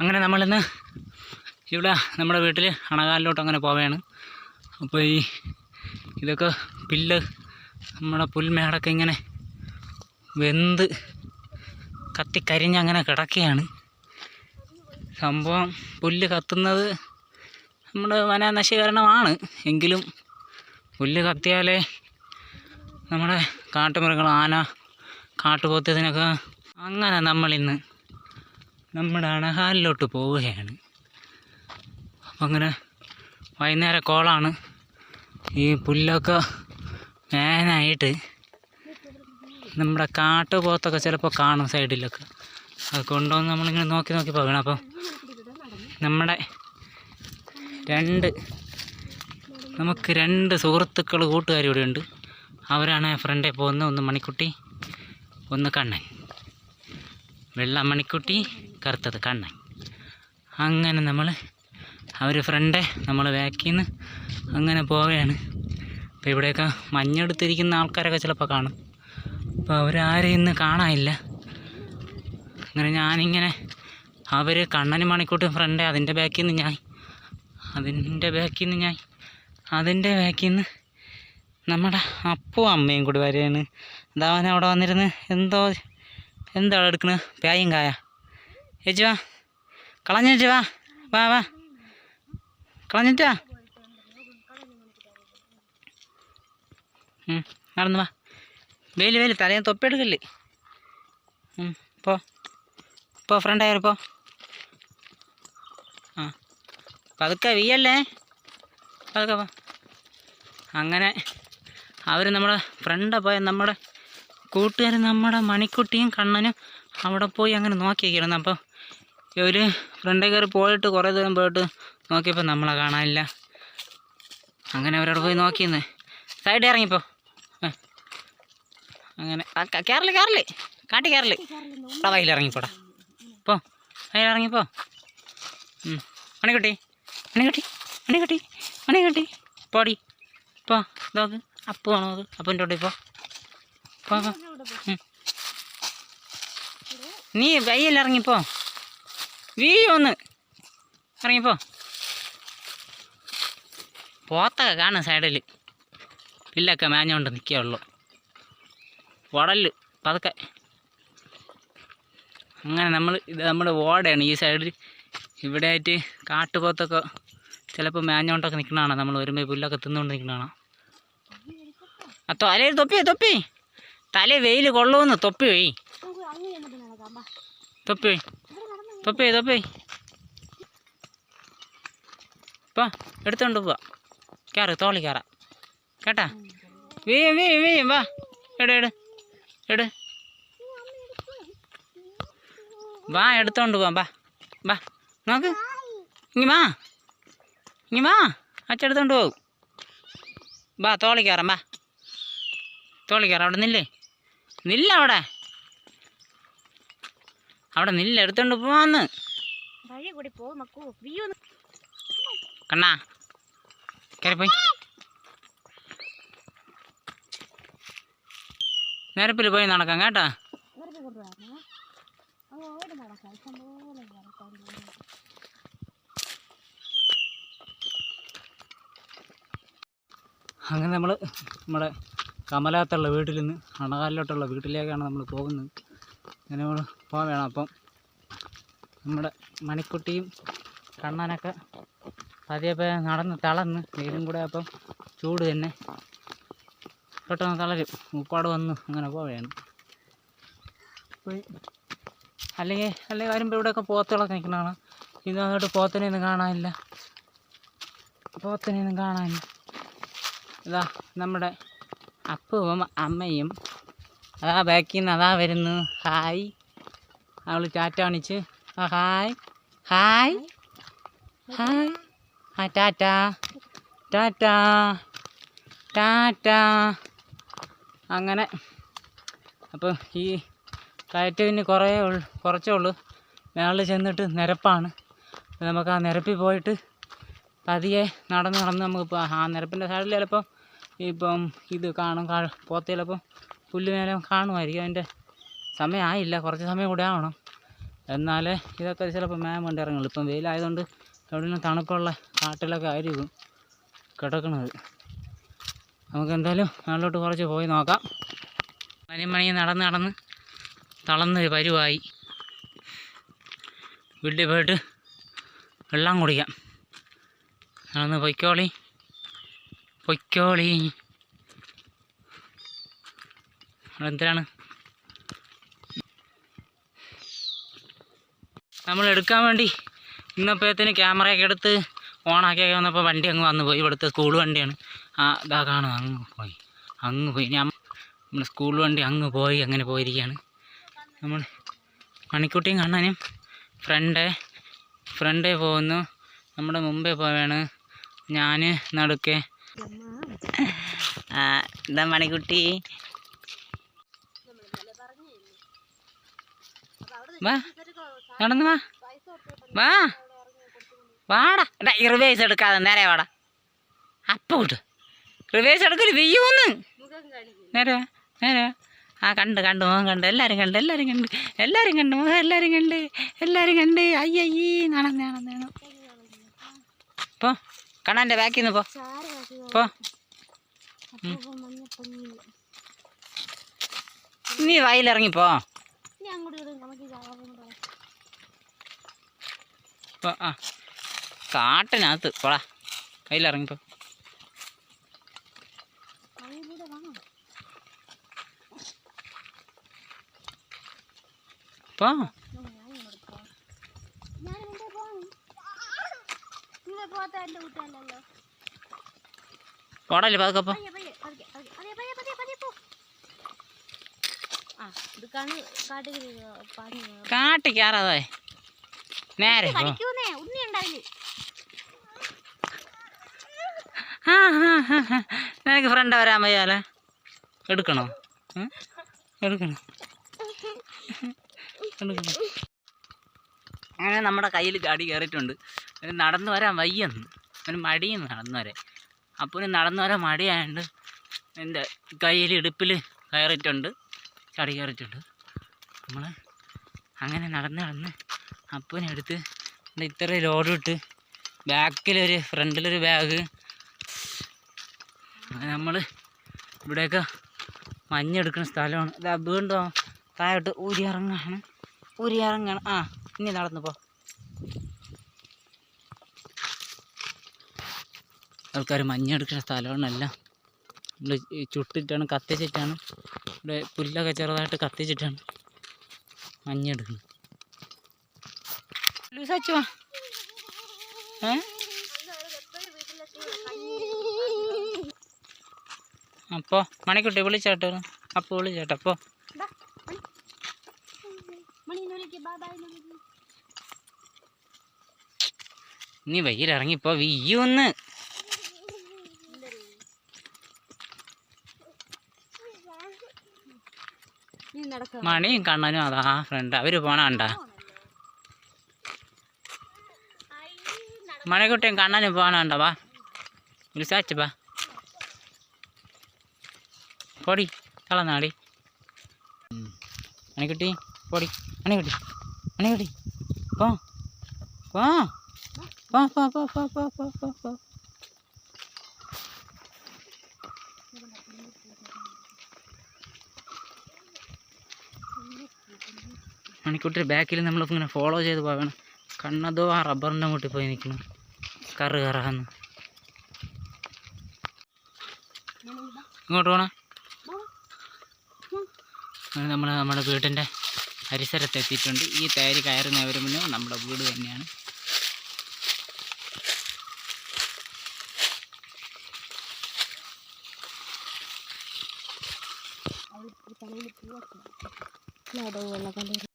അങ്ങനെ നമ്മളിന്ന് ഇവിടെ നമ്മുടെ വീട്ടിൽ അണകാലിലോട്ട് അങ്ങനെ പോവുകയാണ്. അപ്പോൾ ഈ ഇതൊക്കെ പില്ല് നമ്മുടെ പുൽമേടൊക്കെ ഇങ്ങനെ വെന്ത് കത്തിക്കരിഞ്ഞ് അങ്ങനെ കിടക്കുകയാണ്. സംഭവം പുല്ല് കത്തുന്നത് നമ്മുടെ വനനശീകരണമാണ്. എങ്കിലും പുല്ല് കത്തിയാലേ നമ്മുടെ കാട്ടുമൃഗങ്ങൾ ആന കാട്ടുപോത്ത് ഇതിനൊക്കെ അങ്ങനെ നമ്മളിന്ന് നമ്മുടെ അണഹാലിലോട്ട് പോവുകയാണ്. അപ്പം അങ്ങനെ വൈകുന്നേരം കോളാണ്. ഈ പുല്ലൊക്കെ മേനായിട്ട് നമ്മുടെ കാട്ടുപോത്തൊക്കെ ചിലപ്പോൾ കാണും സൈഡിലൊക്കെ. അത് കൊണ്ടുവന്ന് നമ്മളിങ്ങനെ നോക്കി നോക്കി പോകണം. അപ്പം നമ്മുടെ രണ്ട് നമുക്ക് രണ്ട് സുഹൃത്തുക്കൾ കൂട്ടുകാർ ഇവിടെ ഉണ്ട്. അവരാണ് ഫ്രണ്ടിൽ പോകുന്നത്. ഒന്ന് മണിക്കുട്ടി ഒന്ന് കണ്ണൻ. വെള്ള മണിക്കുട്ടി കറുത്തത് കണ്ണൻ. അങ്ങനെ നമ്മൾ അവർ ഫ്രണ്ടെ നമ്മൾ ബാക്കിൽ നിന്ന് അങ്ങനെ പോവുകയാണ് അപ്പോൾ ഇവിടെയൊക്കെ മഞ്ഞെടുത്തിരിക്കുന്ന ആൾക്കാരൊക്കെ ചിലപ്പോൾ കാണും. അപ്പോൾ അവരാരെയും ഇന്ന് കാണാനില്ല. അങ്ങനെ ഞാനിങ്ങനെ അവർ കണ്ണന് മണിക്കൂട്ടും ഫ്രണ്ട് അതിന്റെ ബാക്കിൽ നിന്ന് ഞാൻ അതിന്റെ ബാക്കിൽ നിന്ന് ഞാൻ അതിന്റെ ബാക്കിൽ നിന്ന് നമ്മുടെ അപ്പും അമ്മയും കൂടി വരെയാണ് അതവൻ അവിടെ വന്നിരുന്ന് എന്തോ എന്താണ് എടുക്കണത് പേയും കായ. ചേച്ചി വാ കളഞ്ഞേച്ചി വാ. വാ വാ. കളഞ്ഞിട്ടാ വാ. നടന്ന് വാ. വെയിൽ വെയിൽ തലേന്ന് തൊപ്പിയെടുക്കല്ലേ ഉം, പോ. പോ ഫ്രണ്ട് ആയാലും പോ. ആ. പതുക്കെ വീയല്ലേ? പതുക്കെ പോ. അങ്ങനെ അവർ നമ്മുടെ ഫ്രണ്ട് പോയ നമ്മുടെ കൂട്ടുകാർ നമ്മുടെ മണിക്കുട്ടിയും കണ്ണനും അവിടെ പോയി അങ്ങനെ നോക്കിയിരിക്കണം അപ്പോൾ ഇവർ ഫ്രണ്ടിൽ കയറി പോയിട്ട് കുറേ ദൂരം പോയിട്ട് നോക്കിയപ്പോൾ നമ്മളെ കാണാനില്ല. അങ്ങനെ അവരവിടെ പോയി നോക്കിയെന്ന് സൈഡ് ഇറങ്ങിപ്പോ. അങ്ങനെ. കയറൽ കയറൽ കാട്ടി കയറൽ ഇവിടെ വയലിറങ്ങിപ്പോടാ പോ. വയലിറങ്ങിപ്പോ. മണിക്കുട്ടി. മണിക്കുട്ടി. മണിക്കുട്ടി. മണിക്കുട്ടി. പോടി. പോ. നോക്ക് അപ്പു ആണോ അത്? അപ്പന്റെ കൂടെ പോ. പോ. നീ വയ്യല്ല ഇറങ്ങിപ്പോ വീ ഒന്ന്. ഇറങ്ങിപ്പോ. പോത്തൊക്കെ കാണും സൈഡിൽ പില്ലൊക്കെ മേഞ്ഞുകൊണ്ട് നിൽക്കുകയുള്ളൂ വടൽ പതുക്കെ. അങ്ങനെ നമ്മൾ ഇത് നമ്മുടെ ഓടയാണ് ഈ സൈഡിൽ ഇവിടെ ആയിട്ട് കാട്ടുപോത്തൊക്കെ ചിലപ്പോൾ മേഞ്ഞോണ്ടൊക്കെ നിൽക്കണതാണ് നമ്മൾ വരുമ്പോൾ പുല്ലൊക്കെ തിന്നുകൊണ്ട് നിൽക്കണതാണ് ആ തലയിൽ തൊപ്പി തൊപ്പി. തല വെയിൽ കൊള്ളുമെന്ന് തൊപ്പി പോയി തൊപ്പി പോയി തൊപ്പി തൊപ്പി പോ എടുത്തോണ്ട് പോവാ. കയറ് തോളി കയറാം കേട്ടാ? വീയും വീയും വീയും വാ. എട് എട് എട്. വാ എടുത്തോണ്ട് പോവാം വാ. വാ നോക്ക്. ഇങ്ങി വാ. ഇങ്ങി വാ. അച്ഛ എടുത്തോണ്ട് പോകും വാ തോളി കയറാം വാ. തോളി കയറാം അവിടെ നില്ലേ. നില്ല അവിടെ. അവിടെ നില്ല എടുത്തോണ്ട് പോവാന്ന്. വഴി കൂടി പോ മക്കു. കണ്ണാ കയറിപ്പോയി നിരപ്പിൽ പോയി നടക്കാം കേട്ടാ. അങ്ങനെ നമ്മൾ നമ്മുടെ കമലാത്തുള്ള വീട്ടിൽ നിന്ന് അണകാലിലോട്ടുള്ള വീട്ടിലേക്കാണ് നമ്മൾ പോകുന്നത്. അങ്ങനെ പോകാൻ വേണം. അപ്പം നമ്മുടെ മണിക്കുട്ടിയും കണ്ണനൊക്കെ പതിയെ പതിയെ നടന്ന് തളർന്ന് വെയിലും കൂടെ അപ്പം ചൂട് തന്നെ പെട്ടെന്ന് തളരും. മുപ്പാട് വന്ന് അങ്ങനെ പോവുകയാണ് അല്ലെങ്കിൽ അല്ലെങ്കിൽ വരുമ്പോൾ ഇവിടെയൊക്കെ പോത്തുകളൊക്കെ നിൽക്കണതാണ് ഇന്ന് അങ്ങോട്ട് പോത്തിനെയൊന്നും കാണാനില്ല. പോത്തിനെയൊന്നും കാണാനില്ല. ഇതാ നമ്മുടെ അപ്പവും അമ്മയും അതാ ബാക്കിൽ നിന്ന് അതാ വരുന്നു. ഹായ്. അവൾ ടാറ്റ കാണിച്ച്. ആ ഹായ്. ഹായ്. ഹായ്. ആ ടാറ്റ. ടാറ്റ. ടാറ്റ. അങ്ങനെ. അപ്പോൾ ഈ കയറ്റത്തിന് കുറേ ഉള്ളു കുറച്ചേ ഉള്ളൂ. മേളിൽ ചെന്നിട്ട് നിരപ്പാണ്. നമുക്ക് ആ നിരപ്പിൽ പോയിട്ട് പതിയെ നടന്ന് നടന്ന് നമുക്ക് ആ നിരപ്പിന്റെ സൈഡിൽ ചിലപ്പം ഇപ്പം ഇത് കാണും പോത്ത് ചിലപ്പം പുല്ല് മേലെ കാണുമായിരിക്കും. അതിന്റെ സമയമായില്ല കുറച്ച് സമയം കൂടെ ആവണം. എന്നാലേ ഇതൊക്കെ ചിലപ്പോൾ മേം കൊണ്ട് ഇറങ്ങുള്ളൂ. ഇപ്പം വെയിലായതുകൊണ്ട് എവിടെയും തണുപ്പുള്ള കാട്ടിലൊക്കെ ആയിരിക്കും കിടക്കുന്നത്. നമുക്ക് എന്തായാലും മേളിലോട്ട് കുറച്ച് പോയി നോക്കാം. മണിമണി നടന്ന് നടന്ന് തളർന്നൊരു പരുവായി. വീട്ടിൽ പോയിട്ട് വെള്ളം കുടിക്കാം. നടന്ന് പൊയ്ക്കോളി. പൊയ്ക്കോളി. എന്തിനാണ് നമ്മൾ എടുക്കാൻ വേണ്ടി ഇന്നപ്പോഴത്തേന് ക്യാമറയൊക്കെ എടുത്ത് ഓണാക്കിയൊക്കെ വന്നപ്പോൾ വണ്ടി അങ്ങ് വന്നു പോയി. ഇവിടുത്തെ സ്കൂൾ വണ്ടിയാണ്. ആ ഇതാ കാണും അങ്ങ് പോയി. അങ്ങ് പോയി. ഞാൻ നമ്മുടെ സ്കൂൾ വണ്ടി അങ്ങ് പോയി. അങ്ങനെ പോയിരിക്കുകയാണ്. നമ്മൾ മണിക്കുട്ടിയും കണ്ണനും ഫ്രണ്ട് ഫ്രണ്ടേ പോകുന്നു. നമ്മുടെ മുമ്പേ പോവാണ്. ഞാൻ നടുക്കെ. എന്താ മണിക്കുട്ടി. വാ. നടന്നു വാ. വാ. വാടാ. എടാ ഈ റിവേഴ്സ് എടുക്കാതെ നേരെ വാടാ. അപ്പം കിട്ടു റിവേഴ്സ് എടുക്കൽ വെയ്യൂന്ന് നേരെ നേരെ ആ കണ്ട് കണ്ട് മുഖം കണ്ട്. എല്ലാവരും കണ്ട് എല്ലാവരും കണ്ട്. എല്ലാവരും കണ്ട് മുഖം എല്ലാവരും കണ്ട്. എല്ലാവരും കണ്ട്. അയ്യയ്യേ നടന്ന് നടന്ന് നടന്ന്. പോ. കണ്ണാന്റെ ബാക്കിൽ നിന്ന് പോ. പോ. നീ വയലിറങ്ങിപ്പോ ആ കാട്ടിനകത്ത്. പോടാ. അതിലിറങ്ങിപ്പോ പോ. പോടല്ലേ പതുക്കപ്പോ കാട്ടിക്കാറാതെ. നേരെ നിനക്ക് ഫ്രണ്ട് വരാൻ വയ്യാലോ? എടുക്കണോ? എടുക്കണോ? അങ്ങനെ നമ്മുടെ കയ്യിൽ ചാടി കയറിയിട്ടുണ്ട്. നടന്നു വരാൻ വയ്യെന്ന്. അവന് മടിയെന്ന് നടന്നു വരെ അപ്പോൾ നടന്നു വരാൻ മടിയായതുകൊണ്ട് എന്റെ കയ്യിൽ ഇടുപ്പിൽ കയറിയിട്ടുണ്ട്. ചാടി കയറിയിട്ടുണ്ട് നമ്മൾ അങ്ങനെ നടന്ന് നടന്ന് അപ്പനെടുത്ത് ഇത്ര ലോഡ് ഇട്ട് ബാക്കിലൊരു ഫ്രണ്ടിലൊരു ബാഗ് നമ്മൾ ഇവിടെയൊക്കെ മഞ്ഞെടുക്കുന്ന സ്ഥലമാണ്. ഇതാ വീണ്ടും താഴോട്ട് ഊരി ഇറങ്ങാണ് ഊരി ഇറങ്ങാണ് ആ ഇനി നടന്നു പോ. ആൾക്കാർ മഞ്ഞെടുക്കുന്ന സ്ഥലമാണല്ല നമ്മൾ ചുട്ടിട്ടാണ് കത്തിച്ചിട്ടാണ് ഇവിടെ പുല്ലൊക്കെ ചെറുതായിട്ട് കത്തിച്ചിട്ടാണ് മഞ്ഞെടുക്കുന്നത് ലൂസാച്ചു വാ. ഏ? അപ്പോൾ മണിക്കുട്ടി വിളിച്ചാട്ടോ. അപ്പോൾ വിളിച്ചാട്ടോ. അപ്പോൾ നീ വെയിലിറങ്ങിപ്പോ വീയൊന്ന് മണിയും കണ്ണനും അതാ ഫ്രണ്ട് അവർ പോണണ്ട മണിക്കുട്ടിയും കണ്ണനും പോണണ്ട വാ. വിളിച്ചാച്ച് വാ. പോടി കളന്നാടി ഉം. മണിക്കുട്ടി പോടി. മണിക്കുട്ടി മണിക്കുട്ടി പോ. പോ. പോ പോ പോ പോ പോ പോ പോ പോ. മണിക്കുട്ടി ബാക്കിൽ നമ്മളിപ്പോൾ ഇങ്ങനെ ഫോളോ ചെയ്ത് പോകണം കണ്ണതോ ആ റബ്ബറിന്റെ മുട്ടിൽ പോയി നിൽക്കണം കറ് കറാന്ന് ഇങ്ങോട്ട് പോണേ. നമ്മൾ നമ്മുടെ വീടിന്റെ പരിസരത്ത് എത്തിയിട്ടുണ്ട്. ഈ തേര് കയറുന്നവര് മുന്നേ നമ്മുടെ വീട് തന്നെയാണ്. അവൾ തലയിൽ പൂവൊക്കെ വെള്ളം കണ്ടു